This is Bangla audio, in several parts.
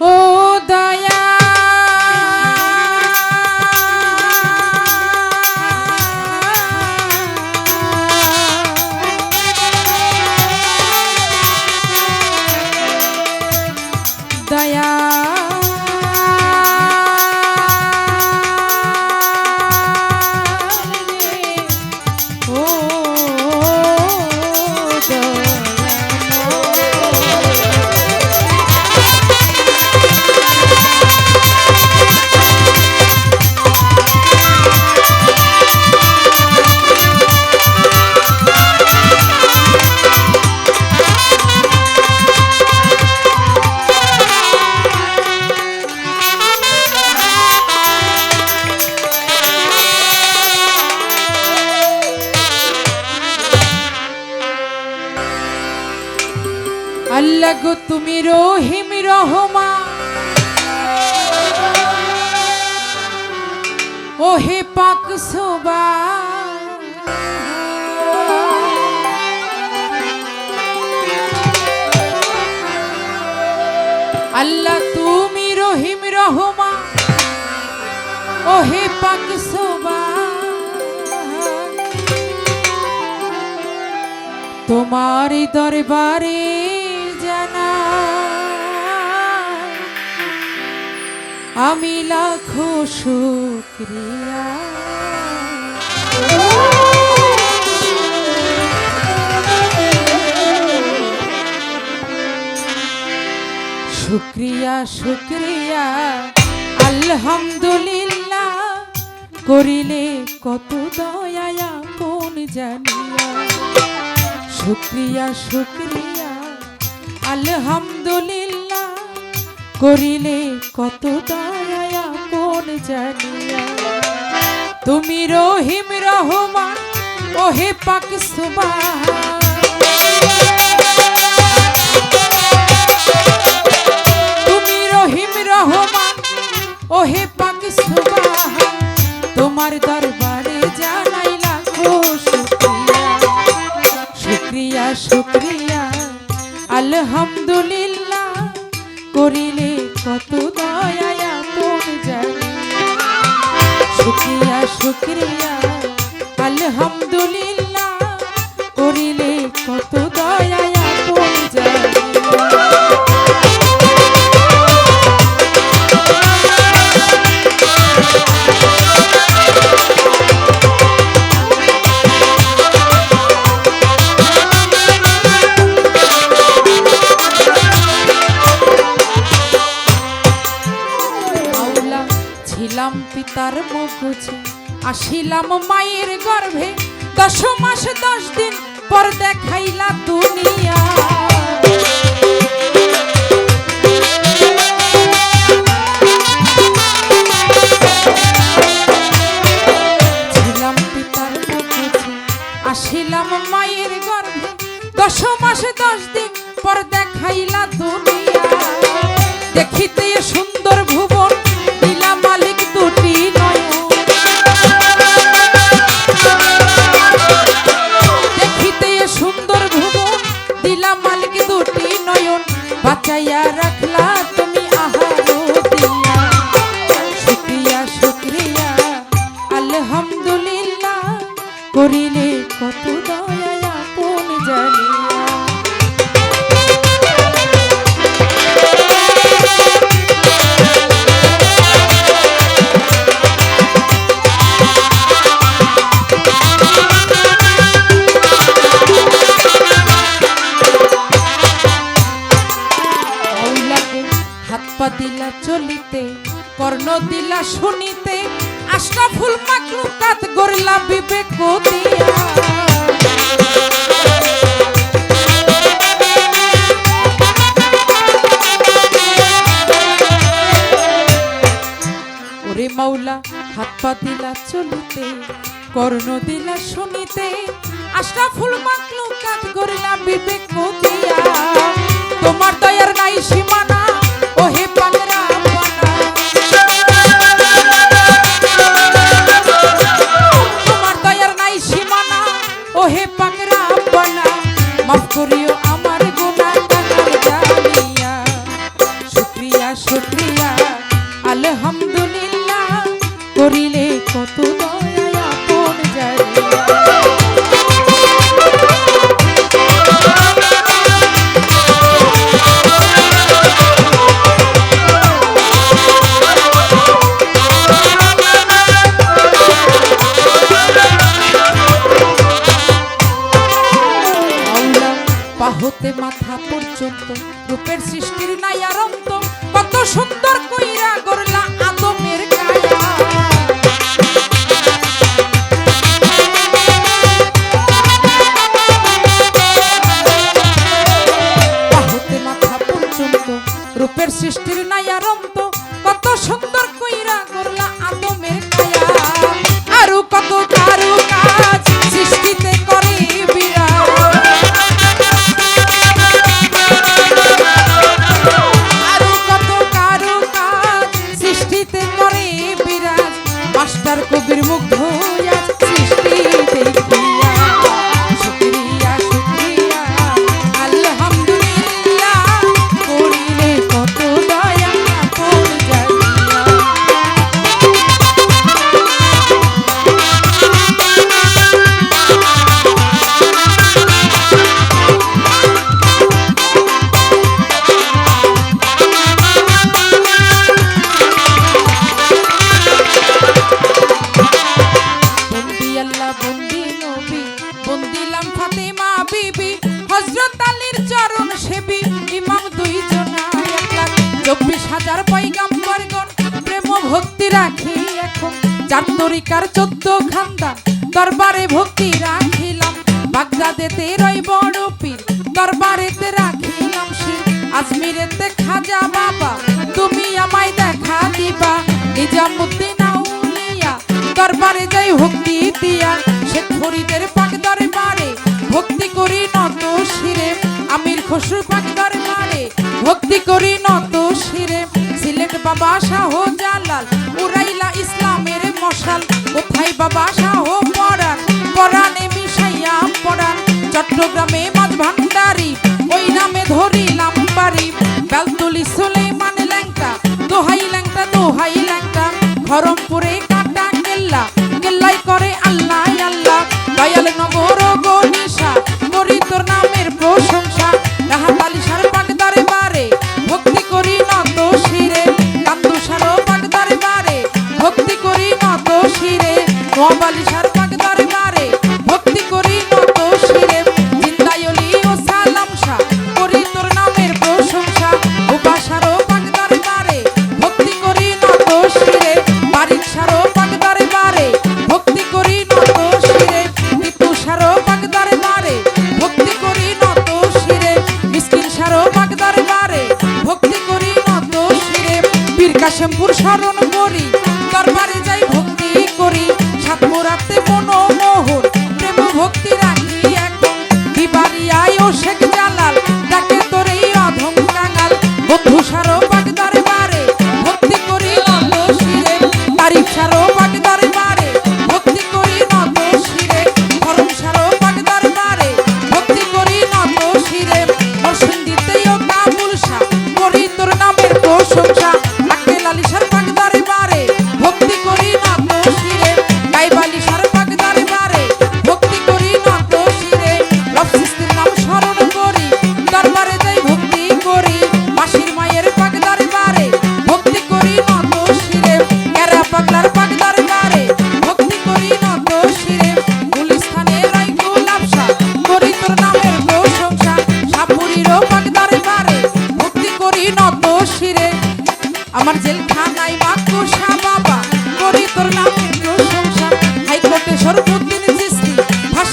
ও গো তুমি রহিম রহমা ও হে পাক সোবা আল্লাহ তুমি রহিম রহমা ও হে পাক সোবা তোমার দরবারে আমি লাখো শুক্রিয়া। শুক্রিয়া শুক্রিয়া আলহামদুলিল্লাহ করিলে কত দয়া কোন জানিয়া। শুক্রিয়া শুক্রিয়া আলহামদুলিল্লাহ করিলে কত দয়া কোন জানিয়া? তুমি রহিম রহমান, ওহে পাক সুবাহ তুমি রহিম রহমান, ওহে পাক সুবাহ তোমার দরবারে শুক্রিয়া শুক্রিয়া আলহামদুলিল্লাহ ছিলাম পিতার মগজে। আসিলাম মায়ের গর্ভে, দশ মাস, দশ দিন পর দেখাইলা দুনিয়া। দশ দিন পর দেখাইলা দুনিয়া। দেখিতে সুন্দর আলহামদুলিল্লাহ করিলে কত হাত পা দিলা চলিতে কর্ণ দিলা শুনিতে আশরাফুল মাকলুকাত গরিলা বিবেক দিয়া মাওলা, হাত পা দিলা চলিতে, কর্ণ দিলা শুনিতে। আশরাফুল মাকলুকাত গরিলা বিবেক দিয়া তোমার তার তরিকার চোদ্দ খান্দা দরবারে ভক্তি রাখিলাম। বাগদাদেতে রই বড় পীর দরবারেতে রাখিলাম শির। আজমিরেতে খাজা বাবা, তুমি আমায় দেখা দিবা। নিজামুদ্দিন আউলিয়া, দরবারে যাই ভক্তি দিয়া। সে খরিদের পাক দরবারে ভক্তি করি নত শিরে। আমির খসরু পাক দরবারে ভক্তি করি নত শিরে। ভাই বাবা শাহ পড়ান পড়ানে মিশাইয়া পড়ান চট্টগ্রামে মাঝ ভান্ডারি ওই নামে ধরিলাম পারি বেলতুলি শুনে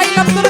i'm Hayır,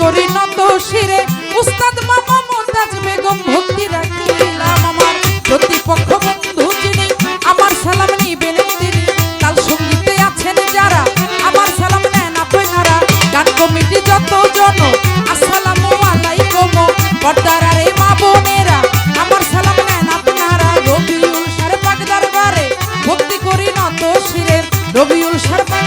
করি নত শিরে। উস্তাদ মামা মোতাজ বেগম ভক্তি রাখিলাম আমার। প্রতিপক্ষ বন্ধু যিনি, আমার সালাম নিবেন তিনি। কাল সঙ্গীতে আছেন যারা, আমার সালাম নেন আপনারা। গান কমিটি যত জন আসসালামু আলাইকুম। পর্দার আরে মা বোনেরা, আমার সালাম নেন আপনারা। রবিউল সার পাক দরবারে ভক্তি করি নত শিরে রবিউল সার পাক